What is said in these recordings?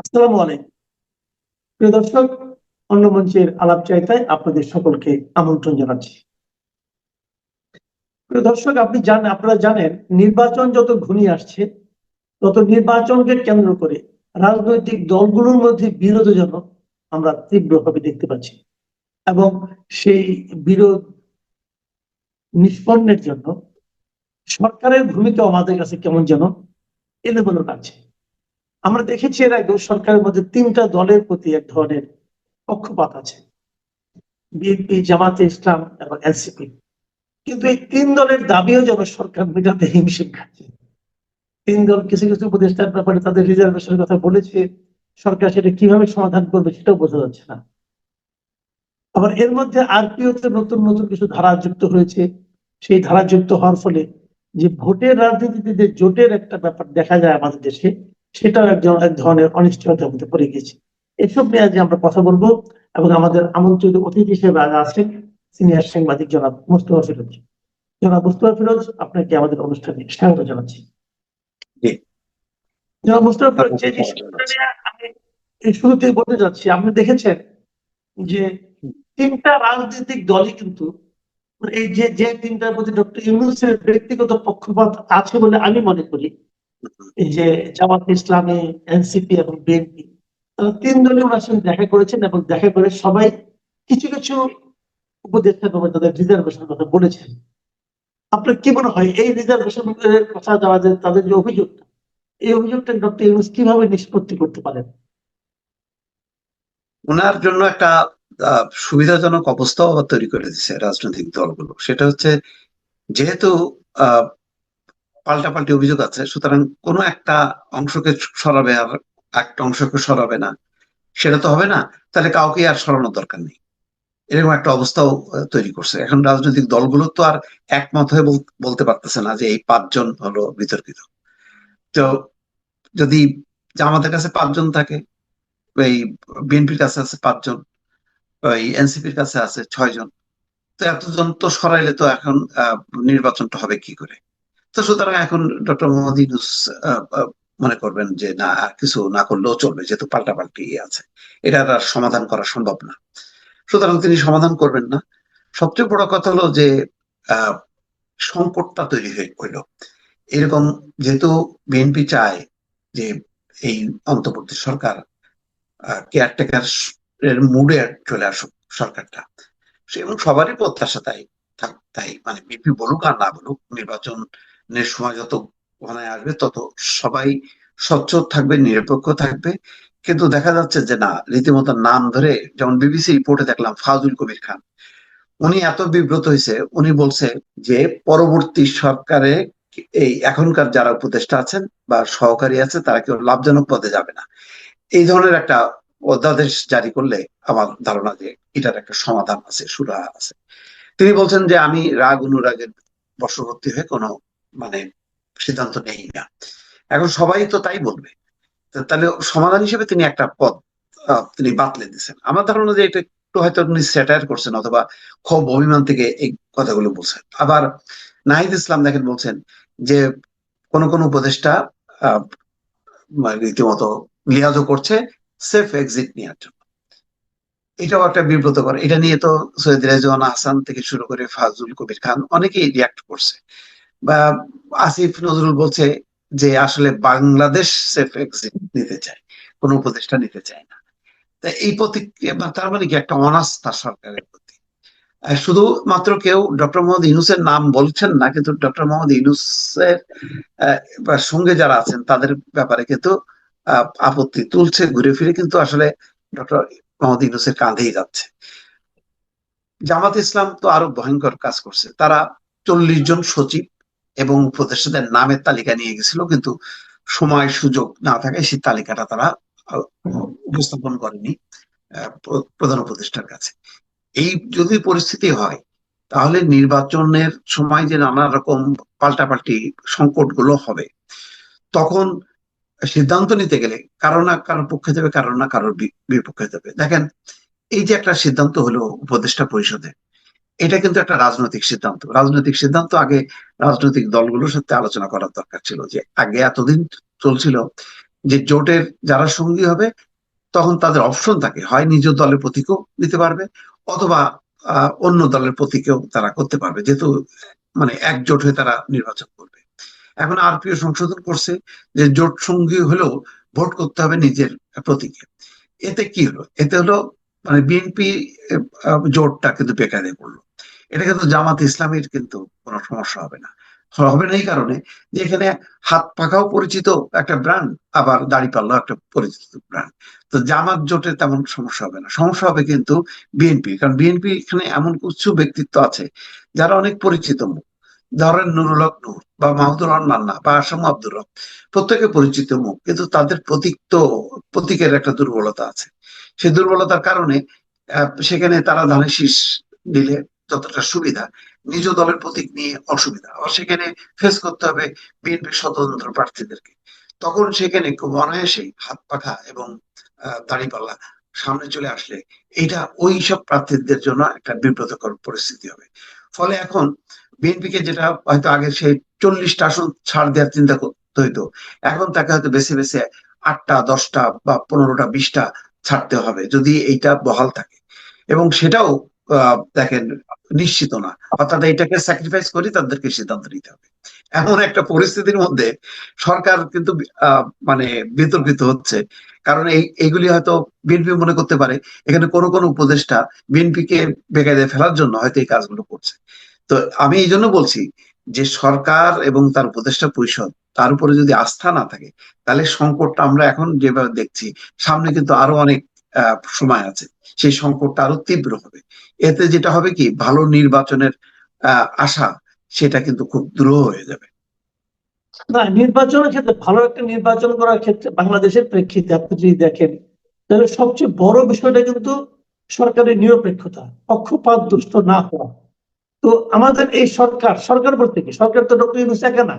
আসসালামু আলাইকুম। প্রিয় দর্শক, অন্য মঞ্চের আলাপ চাইতায় আপনাদের সকলকে আমন্ত্রণ জানাচ্ছি। প্রিয় দর্শক, আপনি জানেন আপনারা জানেন, নির্বাচন যত ঘনিয়ে আসছে, তত নির্বাচনকে কেন্দ্র করে রাজনৈতিক দলগুলোর মধ্যে বিরোধ যেন আমরা তীব্রভাবে দেখতে পাচ্ছি এবং সেই বিরোধ নিষ্পন্নের জন্য সরকারের ভূমিকা আমাদের কাছে কেমন যেন এলোমেলো লাগছে। আমরা দেখেছি এর আগে সরকারের মধ্যে তিনটা দলের প্রতি এক ধরনের পক্ষপাত আছে। বিএনপি, জামাতে ইসলাম এবং এনসিপি কিন্তু এই তিন দলের দাবিও যেন সরকার মেটাতে হিমশিম খাচ্ছে। তিন দল কিছু কিছু উপদেষ্টার ব্যাপারে তাদের রিজার্ভেশনের কথা বলেছে। সরকার সেটা কীভাবে সমাধান করবে সেটাও বোঝা যাচ্ছে না। আবার এর মধ্যে আরপিওতে নতুন নতুন কিছু ধারা যুক্ত হয়েছে। সেই ধারা যুক্ত হওয়ার ফলে যে ভোটের রাজনীতিতে যে জোটের একটা ব্যাপার দেখা যায় আমাদের দেশে সেটাও একজন এক ধরনের অনিশ্চয়তার মধ্যে পড়ে গেছে এসব নিয়ে আজ আমরা কথা বলব এবং আমাদের আমন্ত্রিত অতিথি হিসেবে আজ আছেন সিনিয়র সাংবাদিক জনাব মুস্তফা ফিরোজ। জনাব মুস্তফা ফিরোজ আপনাকে আমাদের অনুষ্ঠানে স্বাগত জানাচ্ছি। জি। জনাব মুস্তফা ফিরোজ যে আমি শুরুতেই বলতে যাচ্ছি আপনি দেখেছেন যে তিনটা রাজনৈতিক দলই কিন্তু মানে এই যে যে তিনটার প্রতি ডক্টর ইউনুসের ব্যক্তিগত পক্ষপাত আছে বলে আমি মনে করি এই যে জামাত ইসলামী, এনসিপি এবং বিএনপি তিন সঙ্গে দেখা করেছেন এবং দেখা করে সবাই কিছু কিছু উপদেষ্টা তাদের রিজার্ভেশনের কথা বলেছেন। আপনার কি মনে হয়, এই রিজার্ভেশন কথা তাদের যে অভিযোগটা, এই অভিযোগটা ডক্টর ইউনুস কীভাবে নিষ্পত্তি করতে পারেন? ওনার জন্য একটা সুবিধাজনক অবস্থাও আবার তৈরি করে দিচ্ছে রাজনৈতিক দলগুলো। সেটা হচ্ছে, যেহেতু পাল্টাপাল্টি অভিযোগ আছে, সুতরাং কোনো একটা অংশকে সরাবে আর একটা অংশকে সরাবে না, সেটা তো হবে না, তাহলে কাউকে আর সরানোর দরকার নেই। এরকম একটা অবস্থাও তৈরি করছে। এখন রাজনৈতিক দলগুলো তো আর একমত হয়ে বল- বলতে পারতেছে না যে এই পাঁচজন হলো বিতর্কিত। তো যদি জামাতের কাছে পাঁচজন থাকে, এই বিএনপির কাছে আছে পাঁচজন ওই এনসিপির কাছে আছে ছয়জন, তো এতজন তো সরাইলে তো এখন নির্বাচনটা হবে কি করে? তো সুতরাং এখন ডক্টর মোহাম্মদ ইউনুস মনে করবেন যে না, আর কিছু না করলেও চলবে, যেহেতু পাল্টাপাল্টি আছে। এটা আর সমাধান করা সম্ভব না। সুতরাং তিনি সমাধান করবেন না। সবচেয়ে বড় কথা হলো যে সংকটটা তৈরি হয়ে হইল এরকম যেহেতু বিএনপি চায় যে, এই অন্তর্বর্তী সরকার কেয়ারটেকার এর মুডে চলে আসুক সরকারটা। এবং সবারই প্রত্যাশা তাই তাই। মানে বিপি বলুক আর না বলুক নির্বাচনের সময় যত ঘনায় আসবে, তত সবাই স্বচ্ছ থাকবে, নিরপেক্ষ থাকবে। কিন্তু দেখা যাচ্ছে যে না, রীতিমতো নাম ধরে যেমন বিবিসি রিপোর্টে দেখলাম, ফাজুল কবির খান। উনি এত বিব্রত হয়েছে, উনি বলছে যে পরবর্তী সরকারে এই এখনকার যারা উপদেষ্টা আছেন বা সহকারী আছে, তারা কেউ লাভজনক পদে যাবে না। এই ধরনের একটা অধ্যাদেশ জারি করলে আমার ধারণা যে এটার একটা সমাধান আছে, সুরাহা আছে। তিনি বলছেন যে আমি রাগ, অনুরাগের বশবর্তী হয়ে কোনো মানে সিদ্ধান্ত নেই না। এখন সবাই তো তাই বলবে। তাহলে সমাধান হিসেবে তিনি একটা পদ তিনি বাতলে দিচ্ছেন আমার ধারণা যে এটা একটু হয়তো উনি স্যাটায়ার করছেন অথবা ক্ষোভ, অভিমান থেকে এই কথাগুলো বলছেন। আবার নাহিদ ইসলাম দেখেন বলছেন যে কোন কোন উপদেষ্টা মানে রীতিমতো লিহাজও করছে সেফ এক্সিট নেওয়ার জন্য। এটাও একটা বিব্রতকর। এটা নিয়ে তো সৈয়দ রেজওয়ান হাসান থেকে শুরু করে ফাজুল কবির খান অনেকেই রিয়াক্ট করছে। আসিফ নজরুল বলছে যে আসলে বাংলাদেশ নিতে চায় কোন উপদেষ্টা নিতে চায় না। এই প্রতিক্রিয়া তার মানে কি একটা অনাস্থা সরকারের প্রতি? আহ, শুধুমাত্র কেউ ডক্টর মোহাম্মদ ইউনুসের নাম বলছেন না কিন্তু ডক্টর মোহাম্মদ ইউনুসের সঙ্গে যারা আছেন তাদের ব্যাপারে কিন্তু আপত্তি তুলছে ঘুরে ফিরে কিন্তু আসলে ডক্টর মোহাম্মদ ইউনুসের কাঁধেই যাচ্ছে। জামাত ইসলাম তো আরও ভয়ঙ্কর কাজ করছে। তারা চল্লিশ জন সচিব এবং উপদেষ্টাদের নামের তালিকা নিয়ে গেছিল, কিন্তু সময়, সুযোগ না থাকায় সেই তালিকাটা তারা উপস্থাপন করেনি প্রধান উপদেষ্টার কাছে। এই যদি পরিস্থিতি হয়, তাহলে নির্বাচনের সময় যে নানা রকম পাল্টাপাল্টি সংকটগুলো হবে, তখন সিদ্ধান্ত নিতে গেলে কারও না কারোর পক্ষে যাবে, কারও না কারোর বিপক্ষে যাবে। দেখেন, এই যে একটা সিদ্ধান্ত হলো উপদেষ্টা পরিষদে এটা কিন্তু একটা রাজনৈতিক সিদ্ধান্ত। রাজনৈতিক সিদ্ধান্ত আগে রাজনৈতিক দলগুলোর সাথে আলোচনা করার দরকার ছিল যে আগে এতদিন চলছিল যে জোটের যারা সঙ্গী হবে, তখন তাদের অপশন থাকে। হয় নিজ দলের প্রতীকও নিতে পারবে, অথবা অন্য দলের প্রতীকেও তারা করতে পারবে, যেহেতু মানে একজোট হয়ে তারা নির্বাচন করবে। এখন আরপিও সংশোধন করছে যে জোট সঙ্গী হলেও ভোট করতে হবে নিজের প্রতীকে। এতে কি হলো? এতে হলো মানে বিএনপি জোটটা কিন্তু বেকারে পড়ল। এটা কিন্তু জামাত ইসলামের কিন্তু কোনো সমস্যা হবে না। হবে না এই কারণে যে এখানে হাত পাখাও পরিচিত একটা ব্র্যান্ড আবার দাড়িপাল্লাও একটা পরিচিত ব্র্যান্ড তো জামাত জোটে তেমন সমস্যা হবে না। সমস্যা হবে কিন্তু বিএনপি কারণ বিএনপি এখানে এমন কিছু ব্যক্তিত্ব আছে যারা অনেক পরিচিত মুখ ধরেন নুরুল হক নূর বা মাহমুদুর রহমান বা আসাম আব্দুর রব, প্রত্যেকে পরিচিত মুখ কিন্তু তাদের প্রতীক তো প্রতীকের একটা দুর্বলতা আছে। সেই দুর্বলতার কারণে সেখানে তারা ধানের শীষ নিলে যতটা সুবিধা, নিজ দলের প্রতীক নিয়ে অসুবিধা। আবার সেখানে ফেস করতে হবে বিএনপি স্বতন্ত্র প্রার্থীদেরকে। তখন সেখানে খুব অনায়াসেই হাত পাখা এবং দাঁড়িপাল্লা সামনে চলে আসলে এটা ওই সব প্রার্থীদের জন্য একটা বিব্রতকর পরিস্থিতি হবে। ফলে এখন বিএনপিকে যেটা হয়তো আগে সে চল্লিশটা আসন ছাড় দেওয়ার চিন্তা করতে হইতো, এখন তাকে হয়তো বেছে বেছে আটটা, দশটা বা পনেরোটা, বিশটা ছাড়তে হবে যদি এইটা বহাল থাকে। এবং সেটাও দেখেন, নিশ্চিত না। অর্থাৎ এটাকে স্যাক্রিফাইস করি তাদেরকে সিদ্ধান্ত নিতে হবে। এমন একটা পরিস্থিতির মধ্যে সরকার কিন্তু মানে বিতর্কিত হচ্ছে। কারণ এই, এইগুলি হয়তো বিএনপি মনে করতে পারে, এখানে কোনো কোনো উপদেষ্টা বিএনপি কে বেকায়দায় ফেলার জন্য হয়তো এই কাজগুলো করছে। তো আমি এই জন্য বলছি যে সরকার এবং তার উপদেষ্টা পরিষদ, তার উপরে যদি আস্থা না থাকে, তাহলে সংকটটা আমরা এখন যেভাবে দেখছি, সামনে কিন্তু আরও অনেক সময় আছে। সেই সংকটটা আরও তীব্র হবে। এতে যেটা হবে কি, ভালো নির্বাচনের আশা সেটা কিন্তু খুব দ্রুহ হয়ে যাবে। না, নির্বাচনের ক্ষেত্রে, ভালো একটা নির্বাচন করার ক্ষেত্রে বাংলাদেশের প্রেক্ষিতে আপনি যদি দেখেন, তাহলে সবচেয়ে বড় বিষয়টা কিন্তু সরকারের নিরপেক্ষতা পক্ষপাত দুষ্ট না হওয়া। তো আমাদের এই সরকার সরকার বলতে কি? সরকার তো ডক্টর ইউনুস একা না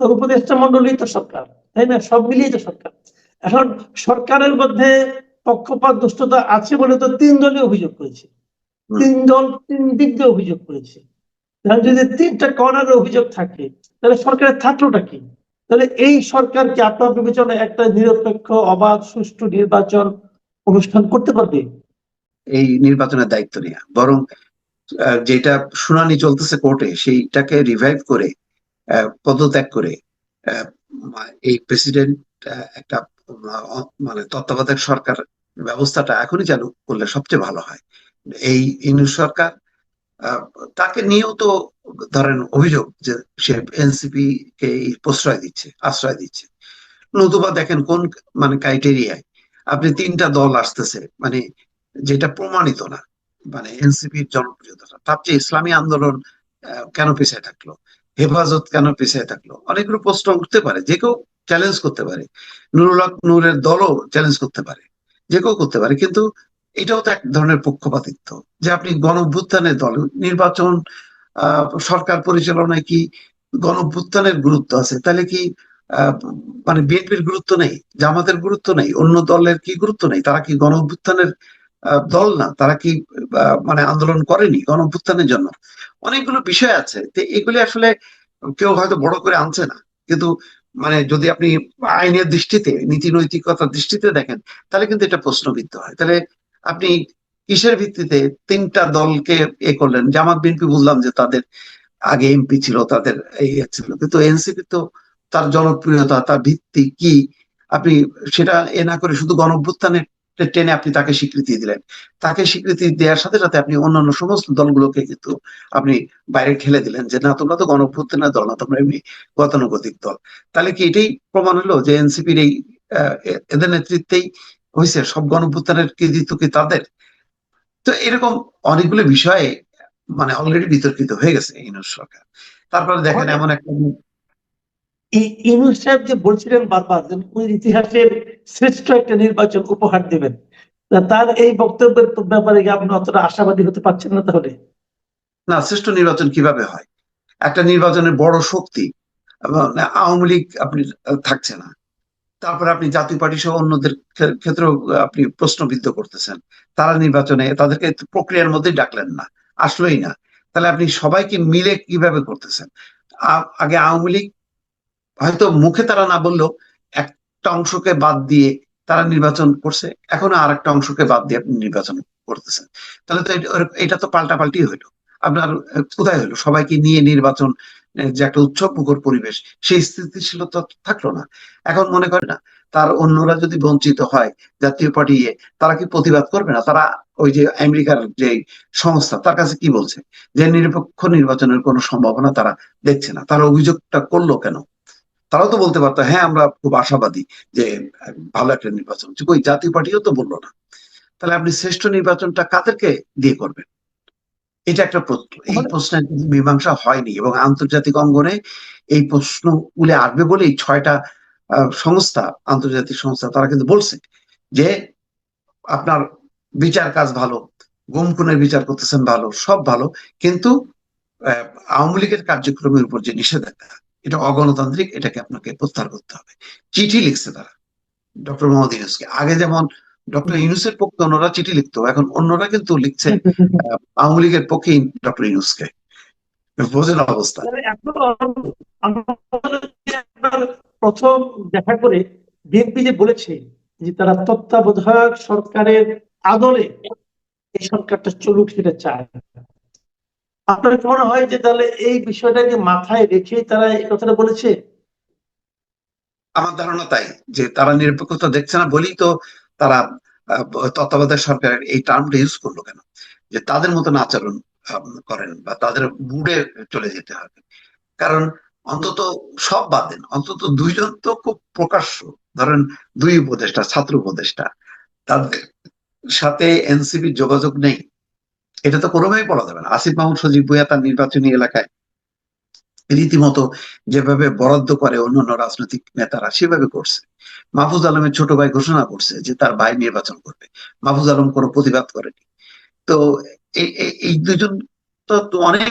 তার উপদেষ্টা মন্ডলী তো সরকার, তাই না? সব মিলিয়ে তো সরকার। এখন সরকারের মধ্যে পক্ষপাত দুষ্টতা আছে বলে তো তিন দলই অভিযোগ করেছে। তিন দল তিন দিক দিয়ে অভিযোগ করেছে। তাহলে যদি তিনটা কর্নারে অভিযোগ থাকে তাহলে সরকারের থাকলোটা কি? তাহলে এই সরকারকে আপনার বিবেচনায় একটা নিরপেক্ষ অবাধ সুষ্ঠু নির্বাচন অনুষ্ঠান করতে পারবে? এই নির্বাচনের দায়িত্ব নেওয়া বরং যেটা শুনানি চলতেছে কোর্টে সেইটাকে রিভাইভ করে পদত্যাগ করে এই প্রেসিডেন্ট একটা মানে তত্ত্বাবধায়ক সরকার ব্যবস্থাটা এখনই চালু করলে সবচেয়ে ভালো হয়। এই ইনু সরকার তাকে নিয়েও তো ধরেন অভিযোগ যে সে এনসিপি কে প্রশ্রয় দিচ্ছে, আশ্রয় দিচ্ছে। নতুবা দেখেন কোন মানে ক্রাইটেরিয়ায় আপনি তিনটা দল আসতেছে মানে যেটা প্রমাণিত না মানে এনসিপির জনপ্রিয়তাটা। তার চেয়ে ইসলামী আন্দোলন কেন পিছিয়ে থাকল? হেফাজত কেন পিছিয়ে থাকল? অনেকগুলো প্রশ্ন উঠতে পারে, যে কেউ চ্যালেঞ্জ করতে পারে। নুরুল নূরের দলও চ্যালেঞ্জ করতে পারে, যে কেউ করতে পারে। কিন্তু এটাও তো এক ধরনের পক্ষপাতিত্ব যে আপনি গণ অভ্যুত্থানের দল, নির্বাচন সরকার পরিচালনায় কি গণ অভ্যুত্থানের গুরুত্ব আছে? তাহলে কি মানে বিএনপির গুরুত্ব নেই, জামাতের গুরুত্ব নেই, অন্য দলের কি গুরুত্ব নেই? তারা কি গণ অভ্যুত্থানের দল না? তারা কি মানে আন্দোলন করেনি গণ অভ্যুত্থানের জন্য? অনেকগুলো বিষয় আছে। এগুলি আসলে কেউ হয়তো বড় করে আনছে না। কিন্তু মানে যদি আপনি আইনের দৃষ্টিতে নীতি নৈতিকতার দৃষ্টিতে দেখেন, তাহলে কিন্তু এটা প্রশ্নবিদ্ধ হয়। তাহলে আপনি কিসের ভিত্তিতে তিনটা দলকে এ করলেন? জামাত বিএনপি বুঝলাম যে তাদের আগে এমপি ছিল, তাদের এই ছিল। কিন্তু এনসিপি তো তার জনপ্রিয়তা, তার ভিত্তি কি? আপনি সেটা এ না করে শুধু গণ অভ্যুত্থানের টেনে আপনি তাকে স্বীকৃতি দিলেন। তাকে স্বীকৃতি দেওয়ার সাথে সাথে আপনি অন্যান্য সমস্ত দলগুলোকে কিন্তু আপনি বাইরে ঠেলে দিলেন যে, না, তোমরা তো গণ অভ্যুত্থানের দল না, তোমরা এমনি গতানুগতিক দল। তাহলে কি এটাই প্রমাণ হলো যে এনসিপির এই এদের নেতৃত্বেই হয়েছে সব গণ অভ্যুত্থানের কৃতিত্ব কি তাদের? তো এরকম অনেকগুলো বিষয়ে মানে অলরেডি বিতর্কিত হয়ে গেছে ইউনুস সরকার। তারপরে দেখেন এমন একটা এই ইউনুস সাহেব যে বলছিলেন বারবার যে উনি ইতিহাসের শ্রেষ্ঠ একটা নির্বাচন উপহার দেবেন তার এই বক্তব্যের ব্যাপারে আপনি অতটা আশাবাদী হতে পারছেন না তাহলে? না শ্রেষ্ঠ নির্বাচন কীভাবে হয়? একটা নির্বাচনের বড় শক্তি আওয়ামী লীগ আপনি থাকছে না। তারপরে আপনি জাতীয় পার্টি সহ অন্যদের ক্ষেত্রেও আপনি প্রশ্নবিদ্ধ করতেছেন। তারা নির্বাচনে তাদেরকে প্রক্রিয়ার মধ্যেই ডাকলেন না। আসলোই না। তাহলে আপনি সবাইকে মিলে কীভাবে করতেছেন? আগে আওয়ামী লীগ, হয়তো মুখে তারা না বললেও একটা অংশকে বাদ দিয়ে তারা নির্বাচন করছে। এখন আর একটা অংশকে বাদ দিয়ে আপনি নির্বাচন করতেছেন। তাহলে তো এটা- তো পাল্টাপাল্টি হইল। আপনার কোথায় হলো সবাইকে নিয়ে নির্বাচন যে একটা উৎসব মুখর পরিবেশ সেই স্থিতিশীলতা থাকল না। এখন মনে করে না তার অন্যরা যদি বঞ্চিত হয় জাতীয় পার্টি ইয়ে, তারা কি প্রতিবাদ করবে না? তারা ওই যে আমেরিকার যে সংস্থা তার কাছে কি বলছে? যে নিরপেক্ষ নির্বাচনের কোনো সম্ভাবনা তারা দেখছে না। তারা অভিযোগটা করল কেন? তারাও তো বলতে পারতো হ্যাঁ আমরা খুব আশাবাদী যে ভালো একটা নির্বাচন ওই জাতীয় পার্টিও তো বলল না। তাহলে আপনি শ্রেষ্ঠ নির্বাচনটা কাদেরকে দিয়ে করবেন? এটা একটা প্রশ্ন। এই প্রশ্নের মীমাংসা হয়নি এবং আন্তর্জাতিক অঙ্গনে এই প্রশ্নগুলি আসবে বলেই ছয়টা আহ, সংস্থা আন্তর্জাতিক সংস্থা তারা কিন্তু বলছে যে আপনার বিচার কাজ ভালো গুম খুনের বিচার করতেছেন ভালো সব ভালো কিন্তু আওয়ামী লীগের কার্যক্রমের উপর যে নিষেধাজ্ঞা এটা অগণতান্ত্রিক এটাকে আপনাকে প্রত্যাহার করতে হবে। চিঠি লিখছে তারা ডক্টর মোহাম্মদ ইউনুসকে। আগে যেমন ডক্টর ইউনুসের পক্ষে অন্যরা চিঠি লিখতো এখন অন্যরা কিন্তু লিখছে আওয়ামী লীগের পক্ষে ডক্টর ইউনুসকে। বোঝেন অবস্থা। প্রথম দেখা করে বিএনপি যে বলেছে যে তারা তত্ত্বাবধায়ক সরকারের আদলে এই সরকারটা চলুক সেটা চায়। আপনার মনে হয় যে তাহলে এই বিষয়টাকে মাথায় রেখে তারা এই কথাটা বলেছে? আমার ধারণা তাই যে তারা নিরপেক্ষতা দেখছে না বলেই তো তারা তত্ত্বাবধায়ক সরকারের এই টার্মটা ইউজ করল কেন? যে তাদের মতন আচরণ করেন বা তাদের বুড়ে চলে যেতে হবে। কারণ অন্তত সব বাদ দেন, অন্তত দুইজন তো খুব প্রকাশ্য। ধরেন দুই উপদেষ্টা, ছাত্র উপদেষ্টা, তাদের সাথে এনসিপির যোগাযোগ নেই। এটা তো কোনোভাবেই বলা যাবে না। আসিফ মাহমুদ সজীব ভুইয়া তার নির্বাচনী এলাকায় রীতিমতো যেভাবে বরাদ্দ করে অন্যান্য রাজনৈতিক নেতারা সেভাবে করছে। মাহফুজ আলমের ছোট ভাই ঘোষণা করছে যে তার ভাই নির্বাচন করবে। মাহফুজ আলম কোনো প্রতিবাদ করেনি। তো এই দুজন তো অনেক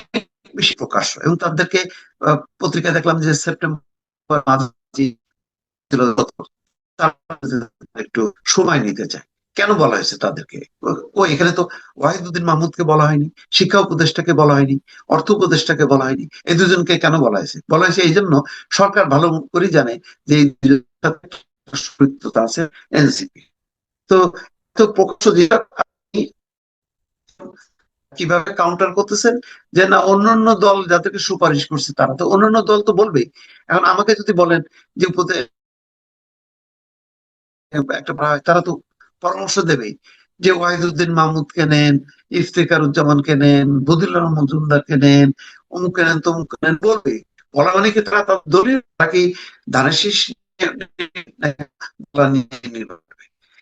বেশি প্রকাশ্য এবং তাদেরকে আহ, পত্রিকায় দেখলাম যে সেপ্টেম্বর তারা একটু সময় নিতে চায়। কেন বলা হয়েছে তাদেরকে? ও- এখানে তো ওয়াহিদুদ্দিন মাহমুদকে বলা হয়নি, শিক্ষা উপদেষ্টাকে বলা হয়নি, অর্থ উপদেষ্টাকে বলা হয়নি এই দুজনকে কেন বলা হয়েছে? বলা হয়েছে এই জন্য সরকার ভালো করে জানে যে এই আছে এনসিপি। তো তো প্রকাশ্য কীভাবে কাউন্টার করতেছেন যে না, অন্যান্য দল যাদেরকে সুপারিশ করছে তারা, তো অন্যান্য দল তো বলবেই। এখন আমাকে যদি বলেন যে একটা তারা তো পরামর্শ দেবেই। যে ওয়াহিদুদ্দিন মাহমুদকে নেন ইফতেখারুজ্জামানকে নেন, বদিউল্লাহ মজুমদারকে নেন, অমুক নেন তমুক নেন বলবে। বলা মানে কি তারা তার দলীয় নাকি ধানের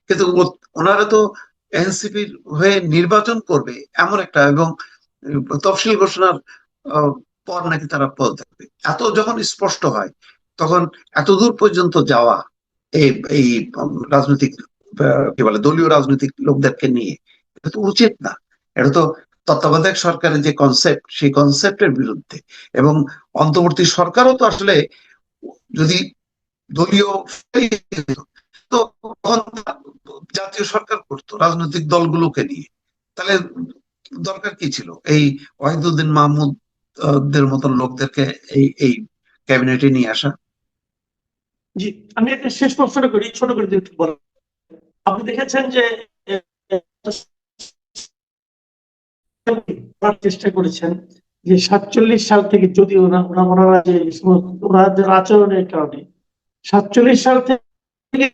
কিন্তু ওনারা তো এনসিপির হয়ে নির্বাচন করবে এমন একটা এবং তফসিল ঘোষণার পর নাকি তারা পদ থাকবে এত যখন স্পষ্ট হয়, তখন এত দূর পর্যন্ত যাওয়া এই রাজনৈতিক কি বলে, দলীয় রাজনৈতিক লোকদেরকে নিয়ে। এটা তো উচিত না। এটা তো তত্ত্বাবধায়ক সরকারের যে কনসেপ্ট সেই কনসেপ্টের বিরুদ্ধে। এবং অন্তর্বর্তী সরকারও তো আসলে যদি দলীয় তো জাতীয় সরকার করতো, রাজনৈতিক দলগুলোকে নিয়ে। তাহলে দরকার কি ছিল? এই ওয়াহিদুদ্দিন মাহমুদ মতন লোকদেরকে এই এই ক্যাবিনেটে নিয়ে আসা? জি, আমি একটা শেষ প্রশ্নটা করি, ছোট করে বলেন আপনি দেখেছেন যে চেষ্টা করেছেন যে সাতচল্লিশ সাল থেকে যদি ওনারা যে ওনাদের আচরণের কারণে সাতচল্লিশ সাল থেকে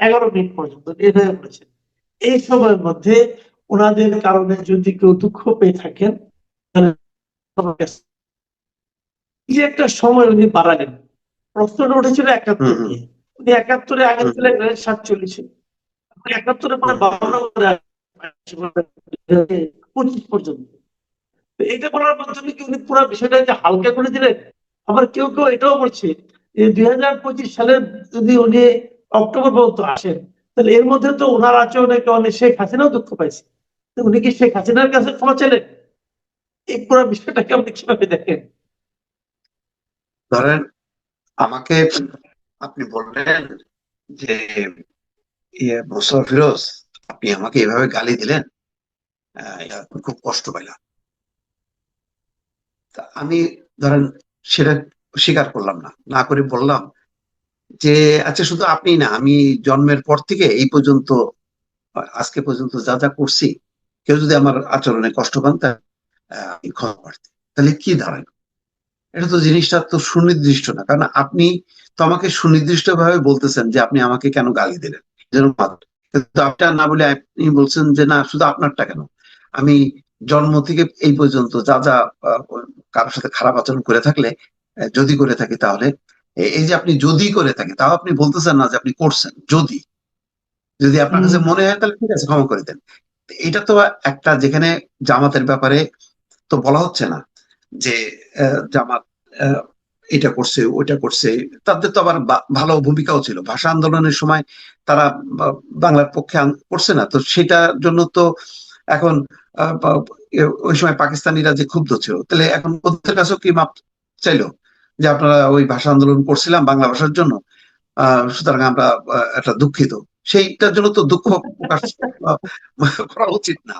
এগারো মিনিট পর্যন্ত বলেছেন এই সময়ের মধ্যে ওনাদের কারণে যদি কেউ দুঃখ পেয়ে থাকেন যে একটা সময় উনি বাড়ালেন প্রশ্নটা উঠেছিল একাত্তর। নিয়ে উনি একাত্তরে আগে সাতচল্লিশে। একাত্তরে পরে বাউন্ন করে পঁচিশ পর্যন্ত। এটা বলার মাধ্যমে কি উনি পুরো বিষয়টাকে হালকা করে দিলেন? আবার কেউ কেউ এটাও বলছে যে দুই হাজার পঁচিশ সালের যদি উনি অক্টোবর পর্যন্ত আসেন তাহলে এর মধ্যে তো ওনার আচরণে কারণে শেখ হাসিনাও দুঃখ পাইছে। তো উনি কি শেখ হাসিনার কাছে ক্ষমা চাইলেন? এই পুরো বিষয়টাকে আপনি কীভাবে দেখেন? ধরেন আমাকে আপনি বললেন যে ইয়ে ফিরোজ, আপনি আমাকে এভাবে গালি দিলেন খুব কষ্ট পাইলাম। আমি ধরেন সেটা স্বীকার করলাম না না করে বললাম যে আচ্ছা শুধু আপনি না, আমি জন্মের পর থেকে এই পর্যন্ত, আজকে পর্যন্ত যা যা করছি, কেউ যদি আমার আচরণে কষ্ট পান তাহলে কি দাঁড়ায় এটা তো জিনিসটা তো সুনির্দিষ্ট না। কারণ আপনি তো আমাকে সুনির্দিষ্ট ভাবে বলতেছেন যে আপনি আমাকে কেন গালি দিলেন যেন মাত্র। আপনি না বলে আপনি বলছেন যে না শুধু আপনারটা কেন? আমি জন্ম থেকে এই পর্যন্ত যা যা কারোর সাথে খারাপ আচরণ করে থাকলে যদি করে থাকি তাহলে এই যে আপনি যদি করে থাকি তাও আপনি বলতেছেন না যে আপনি করছেন যদি। যদি আপনার কাছে মনে হয় তাহলে ঠিক আছে ক্ষমা করে দেন। এটা তো একটা যেখানে জামাতের ব্যাপারে তো বলা হচ্ছে না যে জামাত এটা করছে, ওইটা করছে, তাদের তো আবার ভালো ভূমিকাও ছিল। ভাষা আন্দোলনের সময় তারা বাংলার পক্ষে করছে না। তো সেটার জন্য তো এখন ওই সময় পাকিস্তানিরা যে ক্ষুব্ধ ছিল, তাহলে এখন ওদের কাছেও কি মাপ চাইলো? যে আপনারা ওই ভাষা আন্দোলন করছিলাম বাংলা ভাষার জন্য, আহ, সুতরাং আমরা একটা দুঃখিত। সেইটার জন্য তো দুঃখ প্রকাশ করা উচিত না।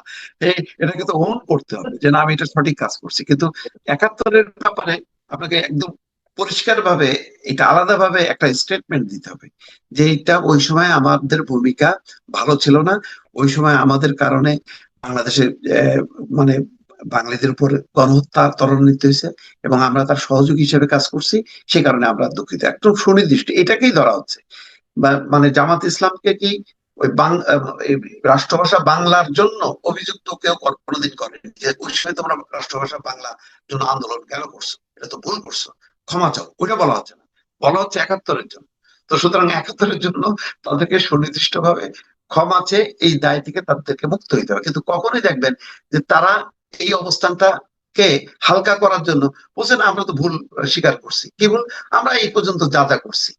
এটাকে তো ওন করতে হবে যে না আমি এটা সঠিক কাজ করছি। কিন্তু একাত্তরের ব্যাপারে আপনাকে একদম পরিষ্কার ভাবে এটা আলাদা ভাবে একটা স্টেটমেন্ট দিতে হবে যে এটা ওই সময় আমাদের ভূমিকা ভালো ছিল না। ওই সময় আমাদের কারণে বাংলাদেশের আহ, মানে বাঙালিদের উপর গণহত্যা ত্বরান্বিত হয়েছে এবং আমরা তার সহযোগী হিসেবে কাজ করছি। সে কারণে আমরা দুঃখিত। একদম সুনির্দিষ্ট। এটাকেই ধরা হচ্ছে। মানে জামাত ইসলামকে কি ওই রাষ্ট্রভাষা বাংলার জন্য অভিযুক্ত কেউ কোনোদিন করেনি? যে ওই সময় তোমরা রাষ্ট্রভাষা বাংলা জন্য আন্দোলন কেন করছ? এটা তো ভুল করছ। ক্ষমা চাও। ওটা বলা হচ্ছে না। বলা হচ্ছে একাত্তরের জন্য। তো সুতরাং একাত্তরের জন্য তাদেরকে সুনির্দিষ্ট ভাবে ক্ষমা চেয়ে এই দায় থেকে তাদেরকে মুক্ত হইতে হবে। কিন্তু কখনোই দেখবেন যে তারা এই অবস্থানটা কে হালকা করার জন্য বলছে, না, আমরা তো ভুল স্বীকার করছি। কি ভুল? আমরা এই পর্যন্ত যা যা করছি।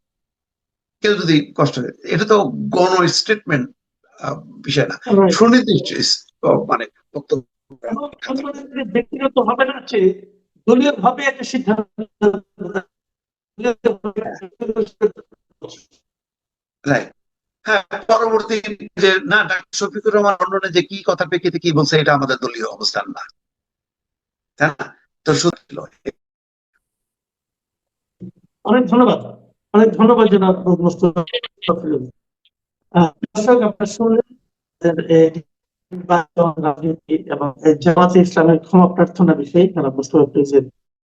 কেউ যদি কষ্ট এটা তো গণ স্টেটমেন্ট বিষয় না। সুনির্দিষ্ট মানে বক্তব্য। ব্যক্তিগত হবে না যে দলীয় ভাবে একটা সিদ্ধান্ত হ্যাঁ পরবর্তী যে না ডাক্তার শফিকুর রহমান লন্ডনে যে কি কথা প্রেক্ষিতে কি বলছে এটা আমাদের দলীয় অবস্থান না। তাই না তো শুধু অনেক ধন্যবাদ। অনেক ধন্যবাদ জনাব মোস্তফা দর্শক আপনারা শুনলেন যে, এই নির্বাচন, রাজনীতি এবং জামাতে ইসলামের ক্ষমা প্রার্থনা বিষয়ে তারা বুঝতে ফিরোজের